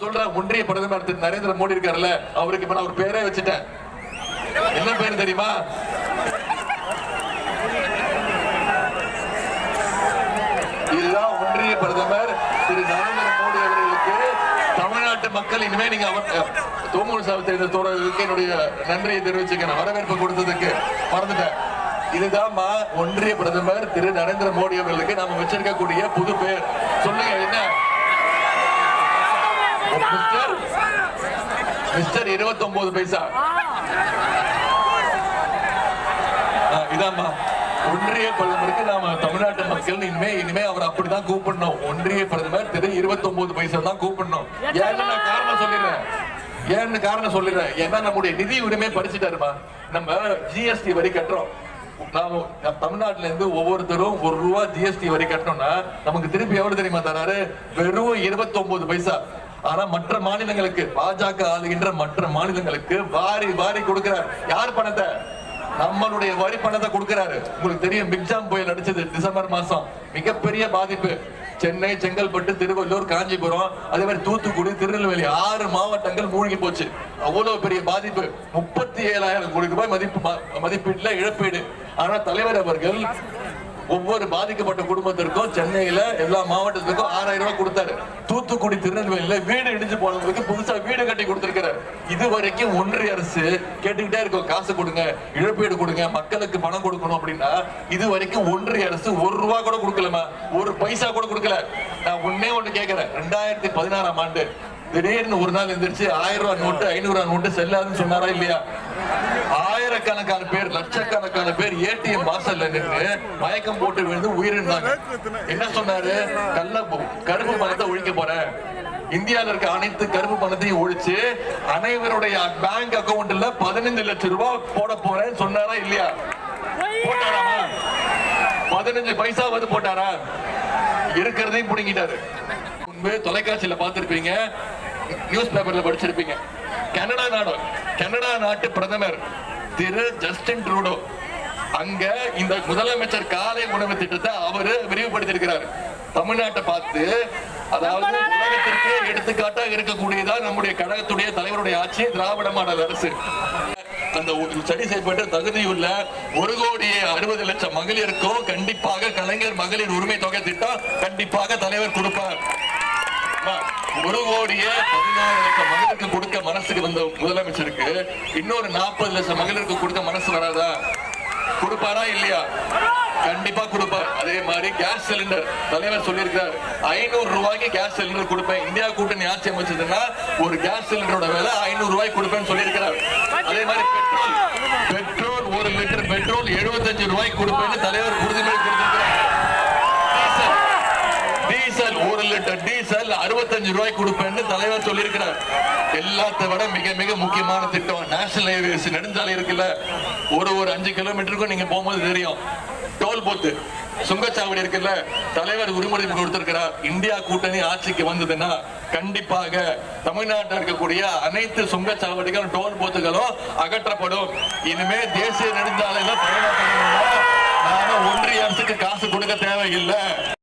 சொல்ற ஒன்றிய பிரதமர் திரு. நரேந்திர மோடி இருக்காருல்ல அவருக்கு இப்ப நான் ஒரு பேரே வச்சுட்டேன். என்ன பேர் தெரியுமா? இதுதான் ஒன்றிய பிரதமர் திரு. நரேந்திர மோடி அவர்களுக்கு தமிழ்நாட்டு மக்கள் இனிமே நீங்க அவர் தோமூர் சாவித்திரி தோழர்களுக்கு என்னுடைய நன்றியை தெரிவிச்சுக்கிறேன். வரவேற்பு கொடுத்ததுக்கு மறந்துட்டேன். இதுதான் ஒன்றிய பிரதமர் திரு. நரேந்திர மோடி அவர்களுக்கு நாம வச்சிருக்கக்கூடிய புது பேர். சொல்லுங்க என்ன? மிஸ்டர் இருபத்தி ஒன்பது பைசா இதாம்மா. ஒன்றிய பிரதமருக்கு நாம தமிழ்நாட்டு மக்கள் இனிமே இனிமே அவர் அப்படிதான் கூப்பிடணும். ஒன்றிய பிரதமர் திரு இருபத்தி ஒன்பது பைசா தான் கூப்பிடணும் ஏன்னு நான் காரணம் சொல்லிடுறேன். ஏன்னு காரணம் சொல்லிடுறேன். ஏன்னா நம்முடைய நிதி உரிமை பறிச்சுட்டாருமா. நம்ம ஜிஎஸ்டி வரி கட்டுறோம். நாம தமிழ்நாட்டுல இருந்து ஒவ்வொருத்தரும் ஒரு ரூபா ஜிஎஸ்டி வரி கட்டணும்னா நமக்கு திருப்பி எவ்வளவு தெரியுமா தராரு? வெறும் இருபத்தி ஒன்பது பைசா. ஆனா மற்ற மாநிலங்களுக்கு பாஜக ஆளுகின்ற மற்ற மாநிலங்களுக்கு வாரி வாரி கொடுக்கிறார். யார் பணத்தை? நம்மளுடைய வரி பணத்தை கொடுக்கிறாரு. உங்களுக்கு தெரியும் பிக்ஜாம் புயல் அடிச்சது டிசம்பர் மாசம். மிகப்பெரிய பாதிப்பு. சென்னை செங்கல்பட்டு திருவள்ளூர் காஞ்சிபுரம் அதே மாதிரி தூத்துக்குடி திருநெல்வேலி ஆறு மாவட்டங்கள் மூழ்கி போச்சு. அவ்வளவு பெரிய பாதிப்பு. முப்பத்தி ஏழாயிரம் கோடி ரூபாய் மதிப்பு மதிப்பீட்டுல இழப்பீடு. ஆனா தலைவர் அவர்கள் ஒவ்வொரு பாதிக்கப்பட்ட குடும்பத்திற்கும் சென்னையில எல்லா மாவட்டத்துக்கும் ஆறாயிரம் ரூபாய் கொடுத்தாரு. தூத்துக்குடி திருநெல்வேலியில வீடு இடிஞ்சு போனவங்களுக்கு புதுசா வீடு கட்டி கொடுத்திருக்கிறார் இது வரைக்கும் ஒன்றிய அரசு கேட்டுக்கிட்டே இருக்கோம். காசு கொடுங்க இழப்பீடு கொடுங்க மக்களுக்கு பணம் கொடுக்கணும் அப்படின்னா இது வரைக்கும் ஒன்றிய அரசு ஒரு ரூபா கூட கொடுக்கலமா ஒரு பைசா கூட கொடுக்கல. நான் ஒன்னே ஒண்ணு கேட்கிறேன் ரெண்டாயிரத்தி பதினாறாம் ஆண்டு திடீர்னு ஒரு நாள் எந்திரிச்சு ஆயிரம் ரூபாய் நோட்டு ஐநூறு ரூபாய் நோட்டு செல்லாதுன்னு சொன்னாரா இல்லையா? ஆயிரக்கணக்கான பேர் லட்சக்கணக்கான பேர் ஏடிஎம் வாசல்ல நின்று மயக்கம் போட்டு விழுந்து உயிரிழந்தாங்க என்ன சொன்னாரு? கள்ள கருப்பு பணத்தை ஒழிக்க போறேன் இந்தியாவில் இருக்க அனைத்து கருப்பு பணத்தையும் ஒழிச்சு அனைவருடைய பேங்க் அக்கவுண்ட்ல பதினைந்து லட்சம் ரூபாய் போட போறேன்னு சொன்னாரா இல்லையா? போட்டாராமா பதினஞ்சு பைசா வந்து போட்டாரா? இருக்கிறதையும் புடுங்கிட்டாரு. முன்பு தொலைக்காட்சியில பார்த்திருப்பீங்க. நியூஸ் பேப்பர்ல படிச்சிருப்பீங்க. கனடா நாடு கனடா நாட்டு பிரதமர் திரு ஜஸ்டின் ட்ரூடோ. அங்க இந்த முதலமைச்சர் காலை உணவு திட்டத்தை அவரு விரிவுபடுத்தியிருக்கிறார். தமிழ்நாட்டை பார்த்து அதாவது உலகத்திற்கு எடுத்துக்காட்டா இருக்கக்கூடியதா நம்முடைய கழகத்துடைய தலைவருடைய ஆட்சி திராவிட மாடல் அரசு. அந்த சரி செய்யப்பட்ட தகுதியுள்ள ஒரு கோடியே அறுபது லட்சம் மகளிருக்கும் கண்டிப்பாக கலைஞர் மகளிர் உரிமை தொகை திட்டம் கண்டிப்பாக தலைவர் கொடுப்பார். ஒரு கோடியே பதினாறு லட்சம் மகளிருக்கு கொடுக்க மனசுக்கு வந்த முதலமைச்சருக்கு இன்னொரு நாற்பது லட்சம் மகளிருக்கு கொடுக்க மனசு வராதா? கொடுப்பாரா இல்லையா? கண்டிப்பா கொடுப்பார். அதே மாதிரி கேஸ் சிலிண்டர். தலைவர் சொல்லியிருக்கார் ஐநூறு ரூபாய்க்கு கேஸ் சிலிண்டர் கொடுப்பேன். இந்தியா கூட்டணி ஆட்சி அமைச்சதுன்னா ஒரு கேஸ் சிலிண்டரோட விலை ஐநூறு ரூபாய்க்கு கொடுப்பேன்னு சொல்லியிருக்கிறார். அதே மாதிரி பெட்ரோல். பெட்ரோல் ஒரு லிட்டர் பெட்ரோல் 75 ரூபாய்க்கு கொடுப்பேன்னு தலைவர் உறுதிமொழி கொடுத்திருக்கிறார் டீசல் டீசல் ஒரு லிட்டர் அறுபத்தஞ்சு ரூபாய் கொடுப்பேன்னு தலைவர் சொல்லியிருக்கிறார். எல்லாத்தை விட மிக மிக முக்கியமான திட்டம் நேஷனல் ஹைவேஸ் நெடுஞ்சாலை இருக்குல்ல. ஒரு ஒரு அஞ்சு கிலோமீட்டருக்கும் நீங்க போகும்போது தெரியும். டோல் போத்து சுங்கச்சாவடி இருக்குல்ல. தலைவர் உரிமுறை கொடுத்திருக்கிறார். இந்தியா கூட்டணி ஆட்சிக்கு வந்ததுன்னா கண்டிப்பாக தமிழ்நாட்டில் இருக்கக்கூடிய அனைத்து சுங்கச்சாவடிகளும் டோல் போத்துகளும் அகற்றப்படும். இனிமே தேசிய நெடுஞ்சாலையில பயணம் ஒன்றிய அரசுக்கு காசு கொடுக்க தேவையில்லை.